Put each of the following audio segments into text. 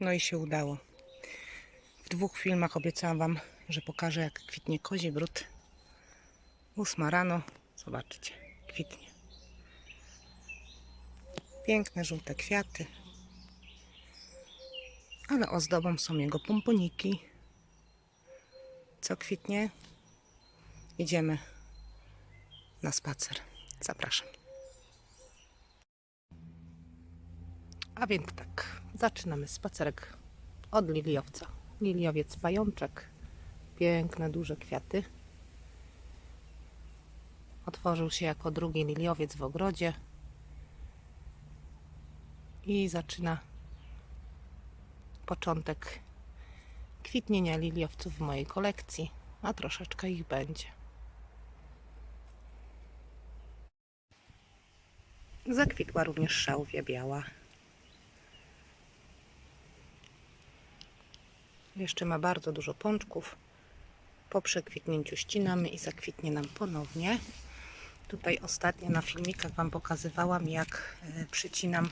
No i się udało. W dwóch filmach obiecałam Wam, że pokażę jak kwitnie kozi brud. Ósma rano. Zobaczcie, kwitnie. Piękne żółte kwiaty. Ale ozdobą są jego pomponiki. Co kwitnie? Idziemy na spacer. Zapraszam. A więc tak, zaczynamy spacerek od liliowca. Liliowiec pajączek. Piękne, duże kwiaty. Otworzył się jako drugi liliowiec w ogrodzie. I zaczyna początek kwitnienia liliowców w mojej kolekcji, a troszeczkę ich będzie. Zakwitła również szałwia biała. Jeszcze ma bardzo dużo pączków. Po przekwitnięciu ścinamy i zakwitnie nam ponownie. Tutaj ostatnio na filmikach Wam pokazywałam, jak e, przycinam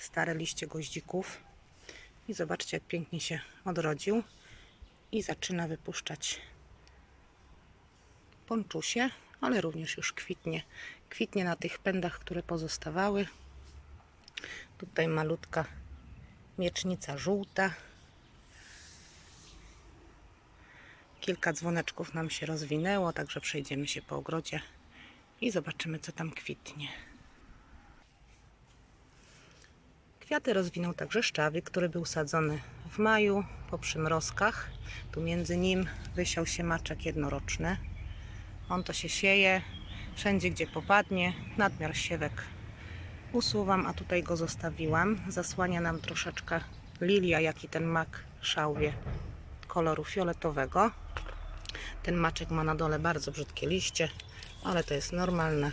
stare liście goździków. I zobaczcie, jak pięknie się odrodził. I zaczyna wypuszczać ponczusie, ale również już kwitnie. Kwitnie na tych pędach, które pozostawały. Tutaj malutka miecznica żółta. Kilka dzwoneczków nam się rozwinęło, także przejdziemy się po ogrodzie i zobaczymy, co tam kwitnie. Kwiaty rozwinął także szczawiek, który był sadzony w maju po przymrozkach. Tu między nim wysiał się maczek jednoroczny. On to się sieje wszędzie, gdzie popadnie. Nadmiar siewek usuwam, a tutaj go zostawiłam. Zasłania nam troszeczkę lilia, jak i ten mak szałwie koloru fioletowego. Ten maczek ma na dole bardzo brzydkie liście, ale to jest normalne,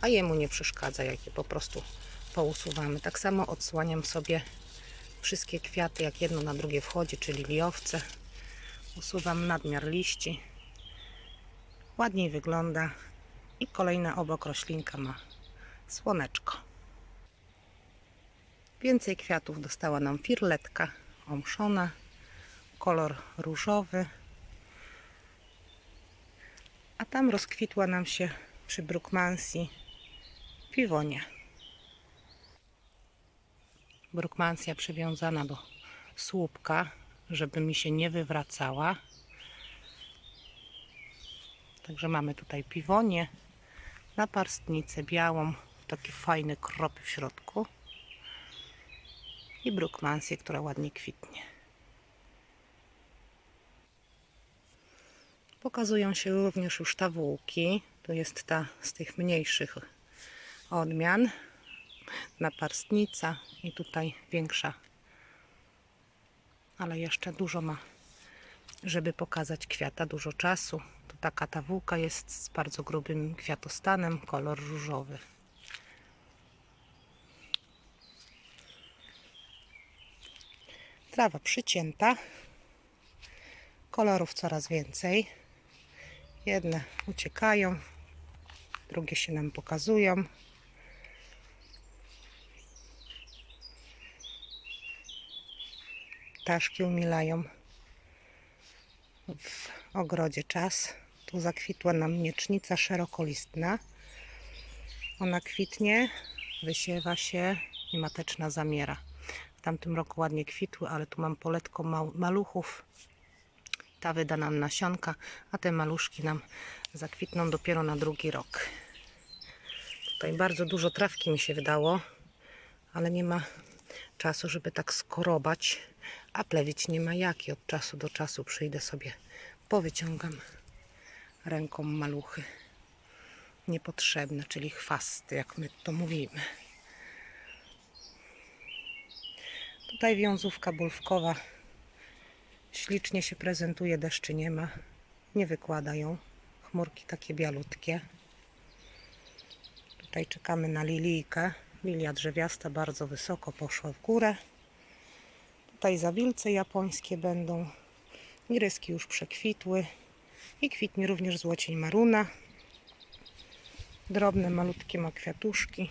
a jemu nie przeszkadza, jak je po prostu pousuwamy. Tak samo odsłaniam sobie wszystkie kwiaty, jak jedno na drugie wchodzi, czyli liowce. Usuwam nadmiar liści. Ładniej wygląda. I kolejna obok roślinka ma słoneczko. Więcej kwiatów dostała nam firletka omszona. Kolor różowy. A tam rozkwitła nam się przy Brookmansi piwonia. Brookmansia przywiązana do słupka, żeby mi się nie wywracała. Także mamy tutaj piwonię, naparstnicę białą, taki fajny krop w środku i Brookmansię, która ładnie kwitnie. Pokazują się również już tawułki. To jest ta z tych mniejszych odmian. Naparstnica i tutaj większa. Ale jeszcze dużo ma, żeby pokazać kwiata, dużo czasu. To taka tawułka jest z bardzo grubym kwiatostanem, kolor różowy. Trawa przycięta. Kolorów coraz więcej. Jedne uciekają, drugie się nam pokazują. Ptaszki umilają w ogrodzie czas. Tu zakwitła nam miecznica szerokolistna. Ona kwitnie, wysiewa się i mateczna zamiera. W tamtym roku ładnie kwitły, ale tu mam poletko maluchów. Ta wyda nam nasionka, a te maluszki nam zakwitną dopiero na drugi rok. Tutaj bardzo dużo trawki mi się wydało, ale nie ma czasu, żeby tak skorobać, a plewić nie ma jak i od czasu do czasu przyjdę sobie, powyciągam ręką maluchy niepotrzebne, czyli chwasty, jak my to mówimy. Tutaj wiązówka bulwkowa ślicznie się prezentuje, deszczy nie ma, nie wykłada ją. Chmurki takie bialutkie. Tutaj czekamy na lilijkę. Lilia drzewiasta bardzo wysoko poszła w górę. Tutaj zawilce japońskie będą. Iryski już przekwitły. I kwitnie również złocień maruna. Drobne, malutkie ma kwiatuszki.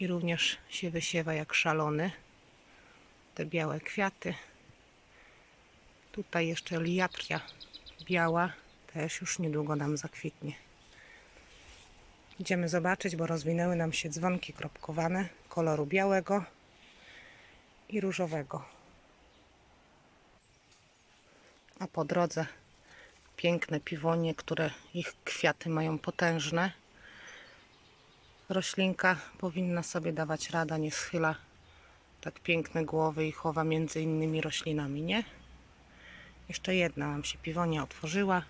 I również się wysiewa jak szalony. te białe kwiaty. Tutaj jeszcze liatria biała, też już niedługo nam zakwitnie. Idziemy zobaczyć, bo rozwinęły nam się dzwonki kropkowane koloru białego i różowego. A po drodze piękne piwonie, które ich kwiaty mają potężne. Roślinka powinna sobie dawać rada, nie schyla tak piękne głowy i chowa między innymi roślinami, nie? Jeszcze jedna nam się piwonia otworzyła.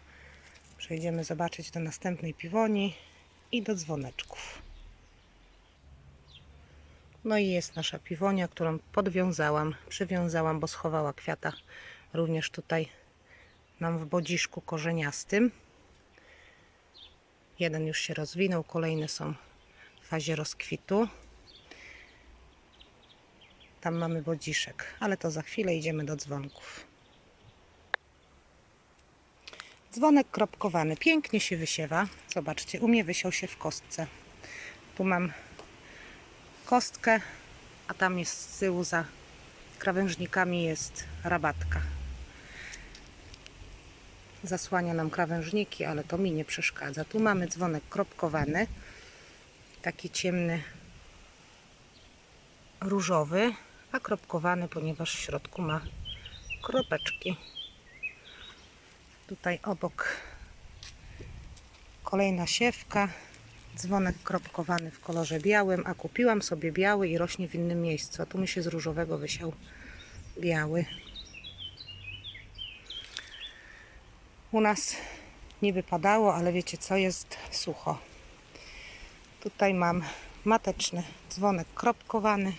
Przejdziemy zobaczyć do następnej piwoni i do dzwoneczków. No i jest nasza piwonia, którą podwiązałam, przywiązałam, bo schowała kwiata również tutaj nam w bodziszku korzeniastym. Jeden już się rozwinął, kolejne są w fazie rozkwitu. Tam mamy bodziszek, ale to za chwilę idziemy do dzwonków. Dzwonek kropkowany, pięknie się wysiewa. Zobaczcie, u mnie wysiał się w kostce. Tu mam kostkę, a tam jest z tyłu za krawężnikami jest rabatka. Zasłania nam krawężniki, ale to mi nie przeszkadza. Tu mamy dzwonek kropkowany, taki ciemny, różowy, a kropkowany, ponieważ w środku ma kropeczki. Tutaj obok kolejna siewka, dzwonek kropkowany w kolorze białym, a kupiłam sobie biały i rośnie w innym miejscu, a tu mi się z różowego wysiał biały. U nas nie wypadało, ale wiecie co, jest sucho. Tutaj mam mateczny dzwonek kropkowany.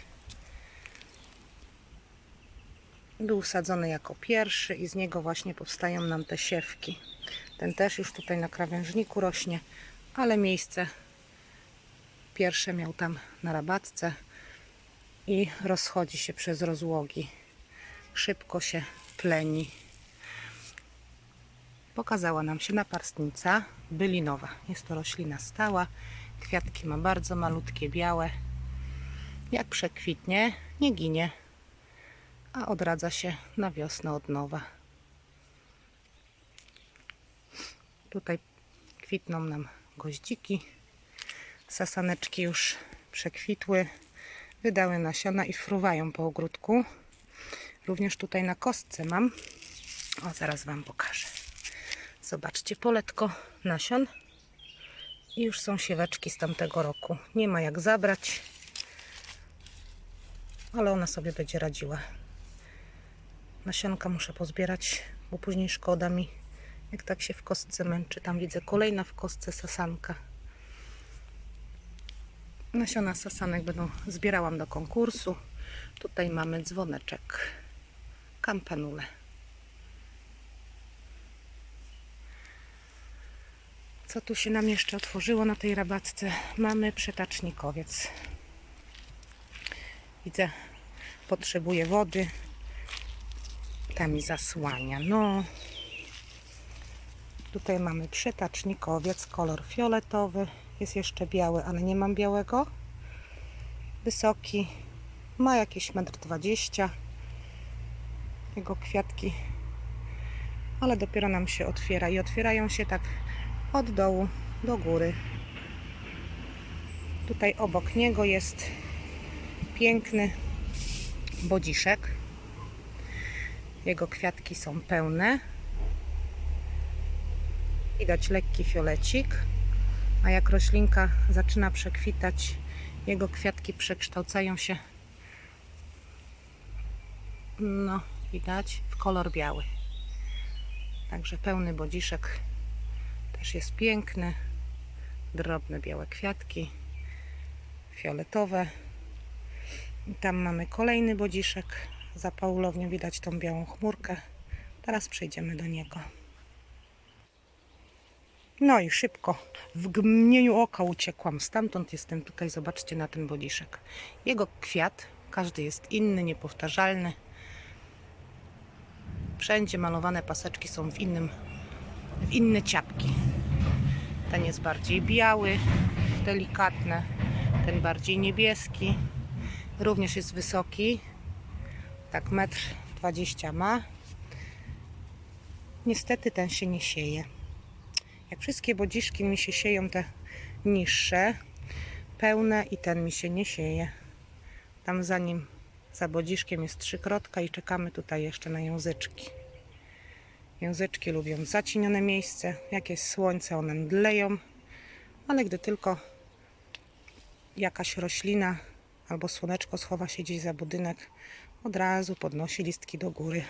Był sadzony jako pierwszy i z niego właśnie powstają nam te siewki. Ten też już tutaj na krawężniku rośnie, ale miejsce pierwsze miał tam na rabatce i rozchodzi się przez rozłogi. Szybko się pleni. Pokazała nam się naparstnica bylinowa. Jest to roślina stała. Kwiatki ma bardzo malutkie, białe. Jak przekwitnie, nie ginie, a odradza się na wiosnę od nowa. Tutaj kwitną nam goździki. Sasaneczki już przekwitły, wydały nasiona i fruwają po ogródku. Również tutaj na kostce mam. O, zaraz Wam pokażę. Zobaczcie, poletko nasion. I już są sieweczki z tamtego roku. Nie ma jak zabrać, ale ona sobie będzie radziła. Nasionka muszę pozbierać, bo później szkoda mi, jak tak się w kostce męczy. Tam widzę kolejna w kostce sasanka. Nasiona sasanek będą zbierałam do konkursu. Tutaj mamy dzwoneczek. Kampanule. Co tu się nam jeszcze otworzyło na tej rabatce? Mamy przetacznikowiec. Widzę, potrzebuje wody. Ta mi zasłania. No. Tutaj mamy przetacznikowiec, kolor fioletowy. Jest jeszcze biały, ale nie mam białego. Wysoki. Ma jakieś 1,20 m. Jego kwiatki. Ale dopiero nam się otwiera. I otwierają się tak od dołu do góry. Tutaj obok niego jest piękny bodziszek. Jego kwiatki są pełne. Widać lekki fiolecik. A jak roślinka zaczyna przekwitać, jego kwiatki przekształcają się no, widać w kolor biały. Także pełny bodziszek też jest piękny. Drobne białe kwiatki, fioletowe. I tam mamy kolejny bodziszek. Za paulownią widać tą białą chmurkę. Teraz przejdziemy do niego. No i szybko, w mgnieniu oka uciekłam. Stamtąd jestem tutaj, zobaczcie na ten bodziszek. Jego kwiat, każdy jest inny, niepowtarzalny. Wszędzie malowane paseczki są w innym, w inne ciapki. Ten jest bardziej biały, delikatny, ten bardziej niebieski. Również jest wysoki, Tak, metr 20 ma. Niestety ten się nie sieje. Jak wszystkie bodziszki mi się sieją te niższe, pełne i ten mi się nie sieje. Tam za nim, za bodziszkiem jest trzykrotka i czekamy tutaj jeszcze na języczki. Języczki lubią zacienione miejsce. Jak jest słońce, one mdleją, ale gdy tylko jakaś roślina albo słoneczko schowa się gdzieś za budynek, od razu podnosi listki do góry.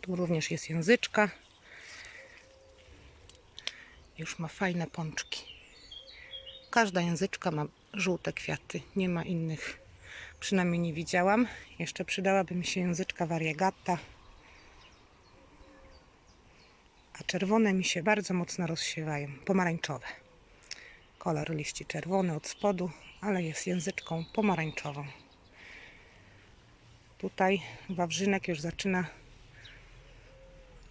Tu również jest języczka. Już ma fajne pączki. Każda języczka ma żółte kwiaty, nie ma innych. Przynajmniej nie widziałam. Jeszcze przydałaby mi się języczka variegata. A czerwone mi się bardzo mocno rozsiewają. Pomarańczowe. Kolor liści czerwony od spodu, ale jest języczką pomarańczową. Tutaj wawrzynek już zaczyna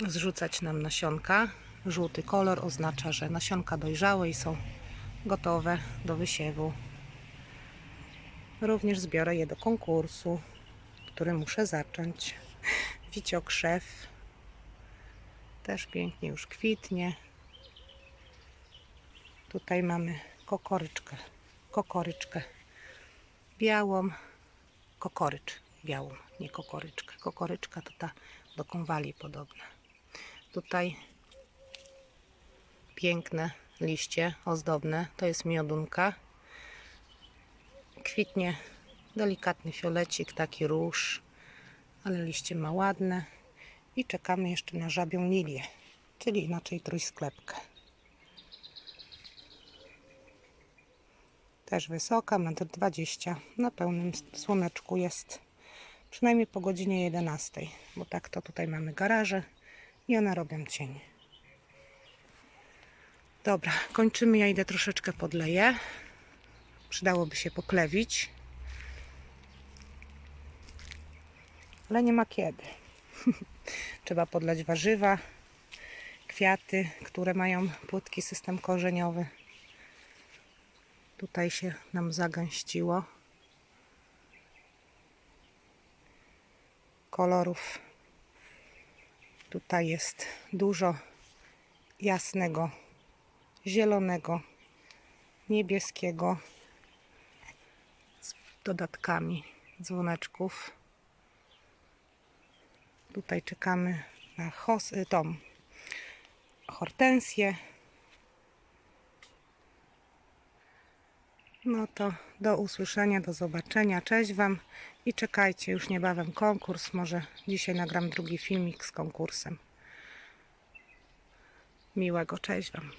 zrzucać nam nasionka. Żółty kolor oznacza, że nasionka dojrzałe i są gotowe do wysiewu. Również zbiorę je do konkursu, który muszę zacząć. Wiciokrzew też pięknie już kwitnie. Tutaj mamy kokoryczkę, kokoryczkę białą, kokorycz białą, nie kokoryczkę. Kokoryczka to ta do konwali podobna. Tutaj piękne liście ozdobne, to jest miodunka. Kwitnie delikatny fiolecik, taki róż, ale liście ma ładne. I czekamy jeszcze na żabią lilię, czyli inaczej trójsklepkę. Też wysoka, 1,20 m. Na pełnym słoneczku jest przynajmniej po godzinie 11, bo tak to tutaj mamy garaże i one robią cień. Dobra, kończymy. Ja idę troszeczkę podleję. Przydałoby się poklewić. Ale nie ma kiedy. Trzeba podlać warzywa, kwiaty, które mają płytki system korzeniowy. Tutaj się nam zagęściło. Kolorów tutaj jest dużo jasnego, zielonego, niebieskiego z dodatkami dzwoneczków. Tutaj czekamy na hos, y, tą hortensję. No to do usłyszenia, do zobaczenia. Cześć Wam i czekajcie, już niebawem konkurs. Może dzisiaj nagram drugi filmik z konkursem. Miłego, cześć Wam.